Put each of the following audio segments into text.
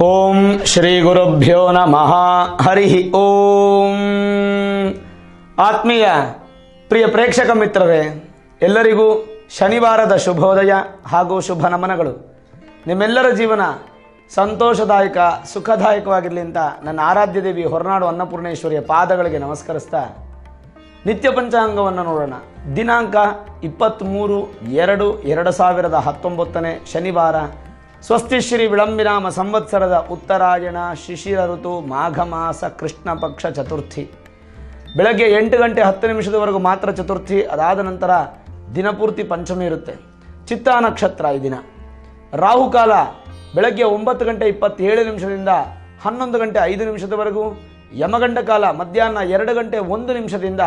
ಓಂ ಶ್ರೀ ಗುರುಭ್ಯೋ ನಮಃ. ಹರಿ ಓಂ. ಆತ್ಮೀಯ ಪ್ರಿಯ ಪ್ರೇಕ್ಷಕ ಮಿತ್ರರೇ, ಎಲ್ಲರಿಗೂ ಶನಿವಾರದ ಶುಭೋದಯ ಹಾಗೂ ಶುಭ ನಮನಗಳು. ನಿಮ್ಮೆಲ್ಲರ ಜೀವನ ಸಂತೋಷದಾಯಕ, ಸುಖದಾಯಕವಾಗಿರಲಿ ಅಂತ ನನ್ನ ಆರಾಧ್ಯ ದೇವಿ ಹೊರನಾಡು ಅನ್ನಪೂರ್ಣೇಶ್ವರಿಯ ಪಾದಗಳಿಗೆ ನಮಸ್ಕರಿಸ್ತಾ ನಿತ್ಯ ಪಂಚಾಂಗವನ್ನು ನೋಡೋಣ. ದಿನಾಂಕ ಇಪ್ಪತ್ತ್ಮೂರು ಎರಡು ಎರಡು ಸಾವಿರದ ಹತ್ತೊಂಬತ್ತನೇ ಶನಿವಾರ ಸ್ವಸ್ತಿ ಶ್ರೀ ವಿಳಂಬಿರಾಮ ಸಂವತ್ಸರದ ಉತ್ತರಾಯಣ ಶಿಶಿರ ಋತು ಮಾಘ ಮಾಸ ಕೃಷ್ಣ ಪಕ್ಷ ಚತುರ್ಥಿ. ಬೆಳಗ್ಗೆ ಎಂಟು ಗಂಟೆ ಹತ್ತು ನಿಮಿಷದವರೆಗೂ ಮಾತ್ರ ಚತುರ್ಥಿ. ಅದಾದ ನಂತರ ದಿನಪೂರ್ತಿ ಪಂಚಮಿ ಇರುತ್ತೆ. ಚಿತ್ತ ನಕ್ಷತ್ರ ಈ ದಿನ. ರಾಹುಕಾಲ ಬೆಳಗ್ಗೆ ಒಂಬತ್ತು ಗಂಟೆ ಇಪ್ಪತ್ತೇಳು ನಿಮಿಷದಿಂದ ಹನ್ನೊಂದು ಗಂಟೆ ಐದು ನಿಮಿಷದವರೆಗೂ. ಯಮಗಂಡ ಕಾಲ ಮಧ್ಯಾಹ್ನ ಎರಡು ಗಂಟೆ ಒಂದು ನಿಮಿಷದಿಂದ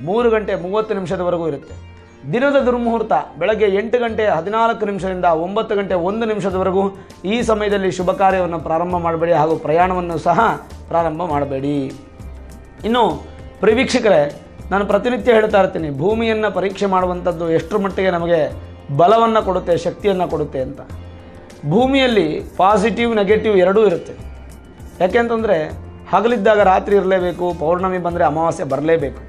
ಮೂರು ಗಂಟೆ ಮೂವತ್ತು ನಿಮಿಷದವರೆಗೂ ಇರುತ್ತೆ. ದಿನದ ದುರ್ಮುಹೂರ್ತ ಬೆಳಗ್ಗೆ ಎಂಟು ಗಂಟೆ ಹದಿನಾಲ್ಕು ನಿಮಿಷದಿಂದ ಒಂಬತ್ತು ಗಂಟೆ ಒಂದು ನಿಮಿಷದವರೆಗೂ ಈ ಸಮಯದಲ್ಲಿ ಶುಭ ಕಾರ್ಯವನ್ನು ಪ್ರಾರಂಭ ಮಾಡಬೇಡಿ ಹಾಗೂ ಪ್ರಯಾಣವನ್ನು ಸಹ ಪ್ರಾರಂಭ ಮಾಡಬೇಡಿ. ಇನ್ನು ಪ್ರಿವೀಕ್ಷಕರೇ, ನಾನು ಪ್ರತಿನಿತ್ಯ ಹೇಳ್ತಾ ಇರ್ತೀನಿ, ಭೂಮಿಯನ್ನು ಪರೀಕ್ಷೆ ಮಾಡುವಂಥದ್ದು ಎಷ್ಟರ ಮಟ್ಟಿಗೆ ನಮಗೆ ಬಲವನ್ನು ಕೊಡುತ್ತೆ, ಶಕ್ತಿಯನ್ನು ಕೊಡುತ್ತೆ ಅಂತ. ಭೂಮಿಯಲ್ಲಿ ಪಾಸಿಟಿವ್, ನೆಗೆಟಿವ್ ಎರಡೂ ಇರುತ್ತೆ. ಯಾಕೆಂತಂದರೆ ಹಗಲಿದ್ದಾಗ ರಾತ್ರಿ ಇರಲೇಬೇಕು, ಪೌರ್ಣಮಿ ಬಂದರೆ ಅಮಾವಾಸ್ಯೆ ಬರಲೇಬೇಕು.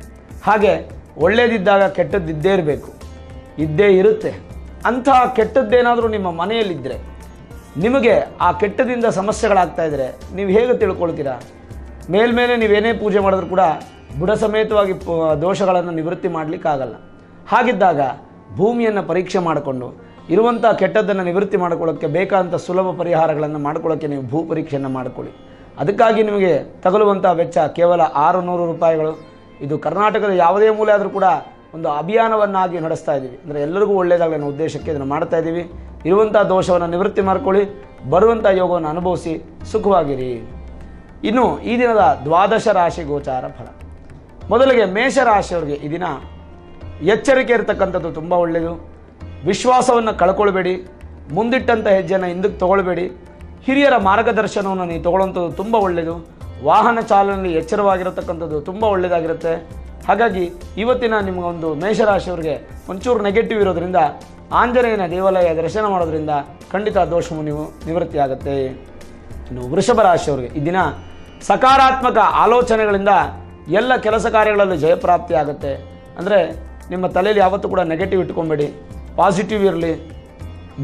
ಹಾಗೆ ಒಳ್ಳೆಯದಿದ್ದಾಗ ಕೆಟ್ಟದ್ದಿದ್ದೇ ಇರಬೇಕು. ಇದ್ದೇ ಇರುತ್ತೆ. ಅಂತಹ ಕೆಟ್ಟದ್ದೇನಾದರೂ ನಿಮ್ಮ ಮನೆಯಲ್ಲಿದ್ದರೆ ನಿಮಗೆ ಆ ಕೆಟ್ಟದಿಂದ ಸಮಸ್ಯೆಗಳಾಗ್ತಾ ಇದ್ದರೆ ನೀವು ಹೇಗೆ ತಿಳ್ಕೊಳ್ತೀರಾ? ಮೇಲ್ಮೇಲೆ ನೀವೇನೇ ಪೂಜೆ ಮಾಡಿದ್ರು ಕೂಡ ಬುಡ ಸಮೇತವಾಗಿ ದೋಷಗಳನ್ನು ನಿವೃತ್ತಿ ಮಾಡಲಿಕ್ಕಾಗಲ್ಲ ಹಾಗಿದ್ದಾಗ ಭೂಮಿಯನ್ನು ಪರೀಕ್ಷೆ ಮಾಡಿಕೊಂಡು, ಇರುವಂಥ ಕೆಟ್ಟದ್ದನ್ನು ನಿವೃತ್ತಿ ಮಾಡ್ಕೊಳ್ಳೋಕ್ಕೆ ಬೇಕಾದಂಥ ಸುಲಭ ಪರಿಹಾರಗಳನ್ನು ಮಾಡ್ಕೊಳ್ಳೋಕ್ಕೆ ನೀವು ಭೂ ಪರೀಕ್ಷೆಯನ್ನು ಮಾಡಿಕೊಳ್ಳಿ. ಅದಕ್ಕಾಗಿ ನಿಮಗೆ ತಗಲುವಂಥ ವೆಚ್ಚ ಕೇವಲ ಆರು ನೂರು ರೂಪಾಯಿಗಳು. ಇದು ಕರ್ನಾಟಕದ ಯಾವುದೇ ಮೂಲೆ ಆದರೂ ಕೂಡ ಒಂದು ಅಭಿಯಾನವನ್ನಾಗಿ ನಡೆಸ್ತಾ ಇದ್ದೀವಿ. ಅಂದರೆ ಎಲ್ಲರಿಗೂ ಒಳ್ಳೆಯದಾಗಲಿ ಅನ್ನೋ ಉದ್ದೇಶಕ್ಕೆ ಇದನ್ನು ಮಾಡ್ತಾ ಇದ್ದೀವಿ. ಇರುವಂಥ ದೋಷವನ್ನು ನಿವೃತ್ತಿ ಮಾಡ್ಕೊಳ್ಳಿ. ಬರುವಂಥ ಯೋಗವನ್ನು ಅನುಭವಿಸಿ ಸುಖವಾಗಿರಿ. ಇನ್ನು ಈ ದಿನದ ದ್ವಾದಶ ರಾಶಿ ಗೋಚಾರ ಫಲ. ಮೊದಲಿಗೆ ಮೇಷರಾಶಿಯವರಿಗೆ ಈ ದಿನ ಎಚ್ಚರಿಕೆ ಇರತಕ್ಕಂಥದ್ದು ತುಂಬ ಒಳ್ಳೆಯದು. ವಿಶ್ವಾಸವನ್ನು ಕಳ್ಕೊಳ್ಬೇಡಿ. ಮುಂದಿಟ್ಟಂಥ ಹೆಜ್ಜೆಯನ್ನು ಹಿಂದಕ್ಕೆ ತಗೊಳ್ಬೇಡಿ. ಹಿರಿಯರ ಮಾರ್ಗದರ್ಶನವನ್ನು ನೀವು ತಗೊಳ್ಳುವಂಥದ್ದು ತುಂಬ ಒಳ್ಳೆಯದು. ವಾಹನ ಚಾಲನೆಯಲ್ಲಿ ಎಚ್ಚರವಾಗಿರತಕ್ಕಂಥದ್ದು ತುಂಬ ಒಳ್ಳೆಯದಾಗಿರುತ್ತೆ. ಹಾಗಾಗಿ ಇವತ್ತಿನ ನಿಮಗೊಂದು ಮೇಷರಾಶಿಯವರಿಗೆ ಒಂಚೂರು ನೆಗೆಟಿವ್ ಇರೋದ್ರಿಂದ ಆಂಜನೇಯನ ದೇವಾಲಯ ದರ್ಶನ ಮಾಡೋದ್ರಿಂದ ಖಂಡಿತ ದೋಷವು ನೀವು ನಿವೃತ್ತಿ ಆಗುತ್ತೆ. ಇನ್ನು ವೃಷಭ ರಾಶಿಯವರಿಗೆ ಈ ದಿನ ಸಕಾರಾತ್ಮಕ ಆಲೋಚನೆಗಳಿಂದ ಎಲ್ಲ ಕೆಲಸ ಕಾರ್ಯಗಳಲ್ಲಿ ಜಯಪ್ರಾಪ್ತಿ ಆಗುತ್ತೆ. ಅಂದರೆ ನಿಮ್ಮ ತಲೆಯಲ್ಲಿ ಯಾವತ್ತೂ ಕೂಡ ನೆಗೆಟಿವ್ ಇಟ್ಕೊಬೇಡಿ. ಪಾಸಿಟಿವ್ ಇರಲಿ.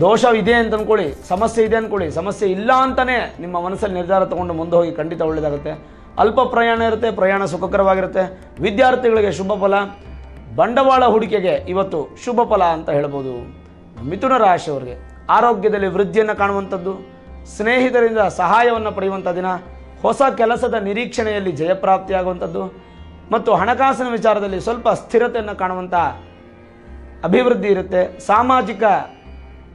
ದೋಷ ಇದೆ ಅಂತ ಅಂದ್ಕೊಳ್ಳಿ ಸಮಸ್ಯೆ ಇದೆ ಅಂದ್ಕೊಳ್ಳಿ ಸಮಸ್ಯೆ ಇಲ್ಲ ಅಂತಲೇ ನಿಮ್ಮ ಮನಸ್ಸಲ್ಲಿ ನಿರ್ಧಾರ ತಗೊಂಡು ಮುಂದೆ ಹೋಗಿ ಖಂಡಿತ ಒಳ್ಳೆಯದಾಗುತ್ತೆ ಅಲ್ಪ ಪ್ರಯಾಣ ಇರುತ್ತೆ, ಪ್ರಯಾಣ ಸುಖಕರವಾಗಿರುತ್ತೆ. ವಿದ್ಯಾರ್ಥಿಗಳಿಗೆ ಶುಭ ಫಲ. ಬಂಡವಾಳ ಹೂಡಿಕೆಗೆ ಇವತ್ತು ಶುಭ ಫಲ ಅಂತ ಹೇಳ್ಬೋದು. ಮಿಥುನ ರಾಶಿಯವರಿಗೆ ಆರೋಗ್ಯದಲ್ಲಿ ವೃದ್ಧಿಯನ್ನು ಕಾಣುವಂಥದ್ದು, ಸ್ನೇಹಿತರಿಂದ ಸಹಾಯವನ್ನು ಪಡೆಯುವಂಥ ದಿನ, ಹೊಸ ಕೆಲಸದ ನಿರೀಕ್ಷಣೆಯಲ್ಲಿ ಜಯಪ್ರಾಪ್ತಿಯಾಗುವಂಥದ್ದು, ಮತ್ತು ಹಣಕಾಸಿನ ವಿಚಾರದಲ್ಲಿ ಸ್ವಲ್ಪ ಸ್ಥಿರತೆಯನ್ನು ಕಾಣುವಂಥ ಅಭಿವೃದ್ಧಿ ಇರುತ್ತೆ. ಸಾಮಾಜಿಕ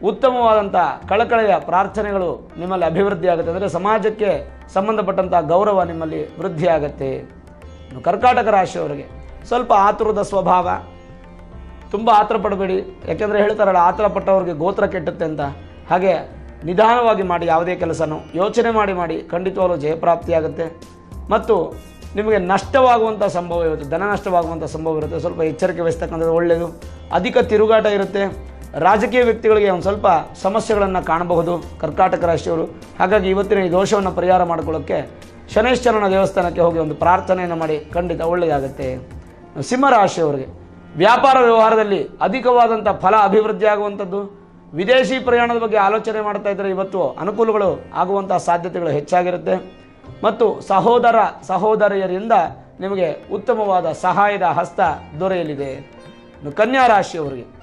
ಉತ್ತಮವಾದಂಥ ಕಳಕಳೆಯ ಪ್ರಾರ್ಥನೆಗಳು ನಿಮ್ಮಲ್ಲಿ ಅಭಿವೃದ್ಧಿ ಆಗುತ್ತೆ ಅಂದರೆ ಸಮಾಜಕ್ಕೆ ಸಂಬಂಧಪಟ್ಟಂಥ ಗೌರವ ನಿಮ್ಮಲ್ಲಿ ವೃದ್ಧಿ ಆಗುತ್ತೆ ಕರ್ಕಾಟಕ ರಾಶಿಯವರಿಗೆ ಸ್ವಲ್ಪ ಆತುರದ ಸ್ವಭಾವ. ತುಂಬ ಆತರ ಪಡಬೇಡಿ. ಯಾಕೆಂದರೆ ಹೇಳ್ತಾರಲ್ಲ, ಆತರ ಪಟ್ಟವ್ರಿಗೆ ಗೋತ್ರ ಕೆಟ್ಟುತ್ತೆ ಅಂತ. ಹಾಗೆ ನಿಧಾನವಾಗಿ ಮಾಡಿ, ಯಾವುದೇ ಕೆಲಸನೂ ಯೋಚನೆ ಮಾಡಿ ಮಾಡಿ ಖಂಡಿತವಾಗಲೂ ಜಯಪ್ರಾಪ್ತಿಯಾಗುತ್ತೆ. ಮತ್ತು ನಿಮಗೆ ನಷ್ಟವಾಗುವಂಥ ಸಂಭವ ಇರುತ್ತೆ. ಧನ ನಷ್ಟವಾಗುವಂಥ ಸಂಭವ ಇರುತ್ತೆ. ಸ್ವಲ್ಪ ಎಚ್ಚರಿಕೆ ವಹಿಸ್ತಕ್ಕಂಥದ್ದು ಒಳ್ಳೆಯದು. ಅಧಿಕ ತಿರುಗಾಟ ಇರುತ್ತೆ. ರಾಜಕೀಯ ವ್ಯಕ್ತಿಗಳಿಗೆ ಒಂದು ಸ್ವಲ್ಪ ಸಮಸ್ಯೆಗಳನ್ನು ಕಾಣಬಹುದು ಕರ್ನಾಟಕ ರಾಶಿಯವರು ಹಾಗಾಗಿ ಇವತ್ತಿನ ಈ ದೋಷವನ್ನು ಪರಿಹಾರ ಮಾಡಿಕೊಳ್ಳೋಕ್ಕೆ ಶನೇಶ್ವರನ ದೇವಸ್ಥಾನಕ್ಕೆ ಹೋಗಿ ಒಂದು ಪ್ರಾರ್ಥನೆಯನ್ನು ಮಾಡಿ, ಖಂಡಿತ ಒಳ್ಳೆಯದಾಗುತ್ತೆ. ಸಿಂಹರಾಶಿಯವರಿಗೆ, ವ್ಯಾಪಾರ ವ್ಯವಹಾರದಲ್ಲಿ ಅಧಿಕವಾದಂಥ ಫಲ ಅಭಿವೃದ್ಧಿ ಆಗುವಂಥದ್ದು, ವಿದೇಶಿ ಪ್ರಯಾಣದ ಬಗ್ಗೆ ಆಲೋಚನೆ ಮಾಡ್ತಾ ಇದ್ದರೆ ಇವತ್ತು ಅನುಕೂಲಗಳು ಆಗುವಂಥ ಸಾಧ್ಯತೆಗಳು ಹೆಚ್ಚಾಗಿರುತ್ತೆ. ಮತ್ತು ಸಹೋದರ, ಸಹೋದರಿಯರಿಂದ ನಿಮಗೆ ಉತ್ತಮವಾದ ಸಹಾಯದ ಹಸ್ತ ದೊರೆಯಲಿದೆ. ಕನ್ಯಾ ರಾಶಿಯವರಿಗೆ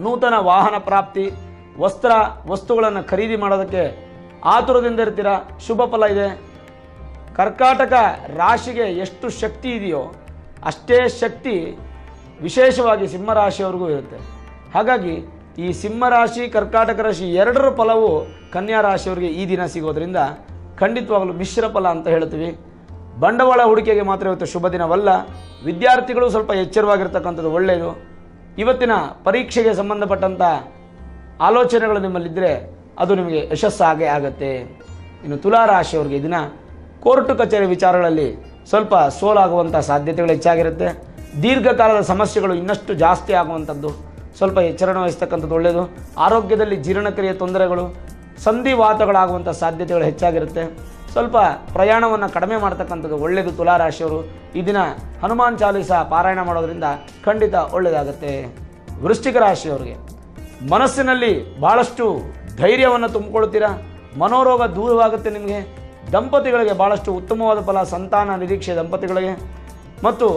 ನೂತನ ವಾಹನ ಪ್ರಾಪ್ತಿ, ವಸ್ತ್ರ, ವಸ್ತುಗಳನ್ನು ಖರೀದಿ ಮಾಡೋದಕ್ಕೆ ಆತುರದಿಂದ ಇರ್ತೀರ? ಶುಭ ಫಲ ಇದೆ. ಕರ್ಕಾಟಕ ರಾಶಿಗೆ ಎಷ್ಟು ಶಕ್ತಿ ಇದೆಯೋ ಅಷ್ಟೇ ಶಕ್ತಿ ವಿಶೇಷವಾಗಿ ಸಿಂಹರಾಶಿಯವ್ರಿಗೂ ಇರುತ್ತೆ. ಹಾಗಾಗಿ ಈ ಸಿಂಹರಾಶಿ, ಕರ್ಕಾಟಕ ರಾಶಿ ಎರಡರ ಫಲವು ಕನ್ಯಾ ರಾಶಿಯವರಿಗೆ ಈ ದಿನ ಸಿಗೋದ್ರಿಂದ ಖಂಡಿತವಾಗಲೂ ಮಿಶ್ರ ಫಲ ಅಂತ ಹೇಳ್ತೀವಿ. ಬಂಡವಾಳ ಹೂಡಿಕೆಗೆ ಮಾತ್ರ ಇವತ್ತು ಶುಭ ದಿನವಲ್ಲ. ವಿದ್ಯಾರ್ಥಿಗಳು ಸ್ವಲ್ಪ ಎಚ್ಚರವಾಗಿರ್ತಕ್ಕಂಥದ್ದು ಒಳ್ಳೆಯದು. ಇವತ್ತಿನ ಪರೀಕ್ಷೆಗೆ ಸಂಬಂಧಪಟ್ಟಂಥ ಆಲೋಚನೆಗಳು ನಿಮ್ಮಲ್ಲಿದ್ದರೆ ಅದು ನಿಮಗೆ ಯಶಸ್ಸಾಗೇ ಆಗತ್ತೆ. ಇನ್ನು ತುಲಾ ರಾಶಿ ಅವರಿಗೆ ದಿನ ಕೋರ್ಟು ಕಚೇರಿ ವಿಚಾರಗಳಲ್ಲಿ ಸ್ವಲ್ಪ ಸೋಲಾಗುವಂಥ ಸಾಧ್ಯತೆಗಳು ಹೆಚ್ಚಾಗಿರುತ್ತೆ. ದೀರ್ಘಕಾಲದ ಸಮಸ್ಯೆಗಳು ಇನ್ನಷ್ಟು ಜಾಸ್ತಿ ಆಗುವಂಥದ್ದು, ಸ್ವಲ್ಪ ಎಚ್ಚರಣ ವಹಿಸ್ತಕ್ಕಂಥದ್ದು ಒಳ್ಳೆಯದು ಆರೋಗ್ಯದಲ್ಲಿ ಜೀರ್ಣಕ್ರಿಯೆ ತೊಂದರೆಗಳು, ಸಂಧಿವಾತಗಳಾಗುವಂಥ ಸಾಧ್ಯತೆಗಳು ಹೆಚ್ಚಾಗಿರುತ್ತೆ. ಸ್ವಲ್ಪ ಪ್ರಯಾಣವನ್ನು ಕಡಿಮೆ ಮಾಡ್ತಕ್ಕಂಥದ್ದು ಒಳ್ಳೆಯದು ತುಲಾರಾಶಿಯವರು. ಈ ದಿನ ಹನುಮಾನ್ ಚಾಲೀಸ ಪಾರಾಯಣ ಮಾಡೋದರಿಂದ ಖಂಡಿತ ಒಳ್ಳೆಯದಾಗುತ್ತೆ ವೃಶ್ಚಿಕ ರಾಶಿಯವರಿಗೆ, ಮನಸ್ಸಿನಲ್ಲಿ ಭಾಳಷ್ಟು ಧೈರ್ಯವನ್ನು ತುಂಬಿಕೊಳ್ತೀರಾ? ಮನೋರೋಗ ದೂರವಾಗುತ್ತೆ ನಿಮಗೆ. ದಂಪತಿಗಳಿಗೆ ಭಾಳಷ್ಟು ಉತ್ತಮವಾದ ಫಲ, ಸಂತಾನ ನಿರೀಕ್ಷೆ ದಂಪತಿಗಳಿಗೆ. ಮತ್ತು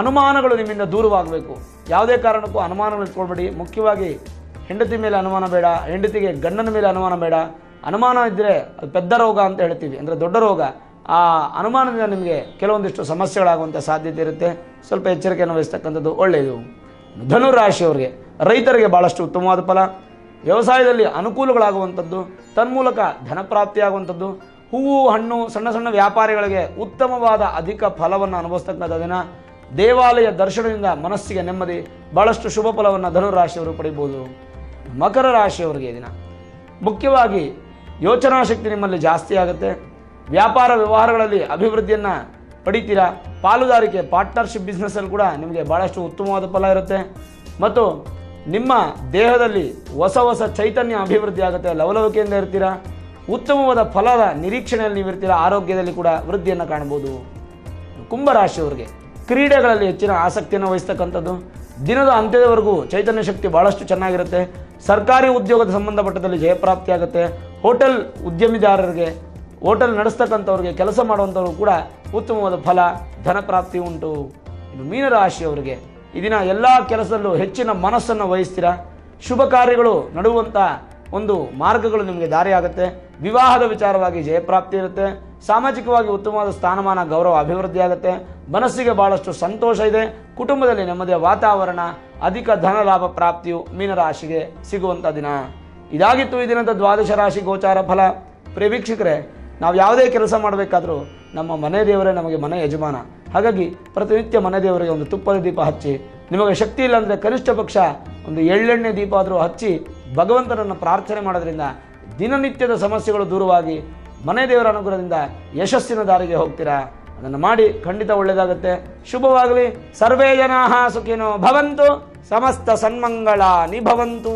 ಅನುಮಾನಗಳು ನಿಮ್ಮಿಂದ ದೂರವಾಗಬೇಕು. ಯಾವುದೇ ಕಾರಣಕ್ಕೂ ಅನುಮಾನಗಳು ಇಟ್ಕೊಳ್ಬೇಡಿ. ಮುಖ್ಯವಾಗಿ ಹೆಂಡತಿ ಮೇಲೆ ಅನುಮಾನ ಬೇಡ, ಹೆಂಡತಿಗೆ ಗಂಡನ ಮೇಲೆ ಅನುಮಾನ ಬೇಡ. ಅನುಮಾನ ಇದ್ದರೆ ಅದು ಪೆದ್ದ ರೋಗ ಅಂತ ಹೇಳ್ತೀವಿ, ಅಂದರೆ ದೊಡ್ಡ ರೋಗ. ಆ ಅನುಮಾನದಿಂದ ನಿಮಗೆ ಕೆಲವೊಂದಿಷ್ಟು ಸಮಸ್ಯೆಗಳಾಗುವಂಥ ಸಾಧ್ಯತೆ ಇರುತ್ತೆ. ಸ್ವಲ್ಪ ಎಚ್ಚರಿಕೆಯನ್ನು ವಹಿಸ್ತಕ್ಕಂಥದ್ದು ಒಳ್ಳೆಯದು. ಧನು ರೈತರಿಗೆ ಭಾಳಷ್ಟು ಉತ್ತಮವಾದ ಫಲ. ವ್ಯವಸಾಯದಲ್ಲಿ ಅನುಕೂಲಗಳಾಗುವಂಥದ್ದು. ತನ್ಮೂಲಕ ಧನಪ್ರಾಪ್ತಿಯಾಗುವಂಥದ್ದು. ಹೂವು, ಹಣ್ಣು, ಸಣ್ಣ ಸಣ್ಣ ವ್ಯಾಪಾರಿಗಳಿಗೆ ಉತ್ತಮವಾದ ಅಧಿಕ ಫಲವನ್ನು ಅನುಭವಿಸ್ತಕ್ಕಂಥ ದಿನ. ದೇವಾಲಯ ದರ್ಶನದಿಂದ ಮನಸ್ಸಿಗೆ ನೆಮ್ಮದಿ ಭಾಳಷ್ಟು ಶುಭ ಫಲವನ್ನು ಧನುರಾಶಿಯವರು ಪಡಿಬೋದು. ಮಕರ ರಾಶಿಯವರಿಗೆ ದಿನ. ಮುಖ್ಯವಾಗಿ ಯೋಚನಾ ಶಕ್ತಿ ನಿಮ್ಮಲ್ಲಿ ಜಾಸ್ತಿ ಆಗುತ್ತೆ. ವ್ಯಾಪಾರ ವ್ಯವಹಾರಗಳಲ್ಲಿ ಅಭಿವೃದ್ಧಿಯನ್ನು ಪಡಿತೀರಾ? ಪಾಲುದಾರಿಕೆ ಪಾರ್ಟ್ನರ್ಶಿಪ್ ಬಿಸ್ನೆಸ್ಸಲ್ಲಿ ಕೂಡ ನಿಮಗೆ ಭಾಳಷ್ಟು ಉತ್ತಮವಾದ ಫಲ ಇರುತ್ತೆ. ಮತ್ತು ನಿಮ್ಮ ದೇಹದಲ್ಲಿ ಹೊಸ ಹೊಸ ಚೈತನ್ಯ ಅಭಿವೃದ್ಧಿ ಆಗುತ್ತೆ. ಲವಲವಿಕೆಯಿಂದ ಇರ್ತೀರಾ? ಉತ್ತಮವಾದ ಫಲದ ನಿರೀಕ್ಷಣೆಯಲ್ಲಿ ನೀವು ಇರ್ತೀರಾ? ಆರೋಗ್ಯದಲ್ಲಿ ಕೂಡ ವೃದ್ಧಿಯನ್ನು ಕಾಣ್ಬೋದು. ಕುಂಭರಾಶಿಯವರಿಗೆ ಕ್ರೀಡೆಗಳಲ್ಲಿ ಹೆಚ್ಚಿನ ಆಸಕ್ತಿಯನ್ನು ವಹಿಸ್ತಕ್ಕಂಥದ್ದು. ದಿನದ ಅಂತ್ಯದವರೆಗೂ ಚೈತನ್ಯ ಶಕ್ತಿ ಭಾಳಷ್ಟು ಚೆನ್ನಾಗಿರುತ್ತೆ. ಸರ್ಕಾರಿ ಉದ್ಯೋಗದ ಸಂಬಂಧಪಟ್ಟದಲ್ಲಿ ಜಯಪ್ರಾಪ್ತಿಯಾಗುತ್ತೆ. ಹೋಟೆಲ್ ಉದ್ಯಮಿದಾರರಿಗೆ, ಹೋಟೆಲ್ ನಡೆಸ್ತಕ್ಕಂಥವ್ರಿಗೆ, ಕೆಲಸ ಮಾಡುವಂಥವ್ರು ಕೂಡ ಉತ್ತಮವಾದ ಫಲ ಧನಪ್ರಾಪ್ತಿ ಉಂಟು. ಇನ್ನು ಮೀನರಾಶಿಯವರಿಗೆ ಈ ದಿನ ಎಲ್ಲ ಕೆಲಸದಲ್ಲೂ ಹೆಚ್ಚಿನ ಮನಸ್ಸನ್ನು ವಹಿಸ್ತೀರಾ? ಶುಭ ಕಾರ್ಯಗಳು ನಡುವಂಥ ಒಂದು ಮಾರ್ಗಗಳು ನಿಮಗೆ ದಾರಿಯಾಗುತ್ತೆ ವಿವಾಹದ ವಿಚಾರವಾಗಿ ಜಯಪ್ರಾಪ್ತಿ ಇರುತ್ತೆ. ಸಾಮಾಜಿಕವಾಗಿ ಉತ್ತಮವಾದ ಸ್ಥಾನಮಾನ, ಗೌರವ, ಅಭಿವೃದ್ಧಿ ಆಗುತ್ತೆ. ಮನಸ್ಸಿಗೆ ಭಾಳಷ್ಟು ಸಂತೋಷ ಇದೆ. ಕುಟುಂಬದಲ್ಲಿ ನೆಮ್ಮದಿಯ ವಾತಾವರಣ, ಅಧಿಕ ಧನ ಲಾಭ ಪ್ರಾಪ್ತಿಯು ಮೀನರಾಶಿಗೆ ಸಿಗುವಂಥ ದಿನ. ಇದಾಗಿತ್ತು ಈ ದಿನದ ದ್ವಾದಶ ರಾಶಿ ಗೋಚಾರ ಫಲ. ಪ್ರಿಯ ನಾವು ಯಾವುದೇ ಕೆಲಸ ಮಾಡಬೇಕಾದರೂ ನಮ್ಮ ಮನೆ ದೇವರೇ ನಮಗೆ ಮನೆ ಯಜಮಾನ. ಹಾಗಾಗಿ ಪ್ರತಿನಿತ್ಯ ಮನೆ ದೇವರಿಗೆ ಒಂದು ತುಪ್ಪದ ದೀಪ ಹಚ್ಚಿ, ನಿಮಗೆ ಶಕ್ತಿ ಇಲ್ಲ ಅಂದರೆ ಕನಿಷ್ಠ ಪಕ್ಷ ಒಂದು ಎಳ್ಳೆಣ್ಣೆ ದೀಪ ಆದರೂ ಹಚ್ಚಿ ಭಗವಂತನನ್ನು ಪ್ರಾರ್ಥನೆ ಮಾಡೋದ್ರಿಂದ ದಿನನಿತ್ಯದ ಸಮಸ್ಯೆಗಳು ದೂರವಾಗಿ ಮನೆ ದೇವರ ಅನುಗ್ರಹದಿಂದ ಯಶಸ್ಸಿನ ದಾರಿಗೆ ಹೋಗ್ತೀರಾ? ಅದನ್ನು ಮಾಡಿ ಖಂಡಿತ ಒಳ್ಳೆಯದಾಗುತ್ತೆ ಶುಭವಾಗಲಿ. ಸರ್ವೇ ಜನಾ ಸುಖಿನೋ ಭವಂತು. ಸಮಸ್ತ ಸನ್ಮಂಗಳ ನಿಭವಂತು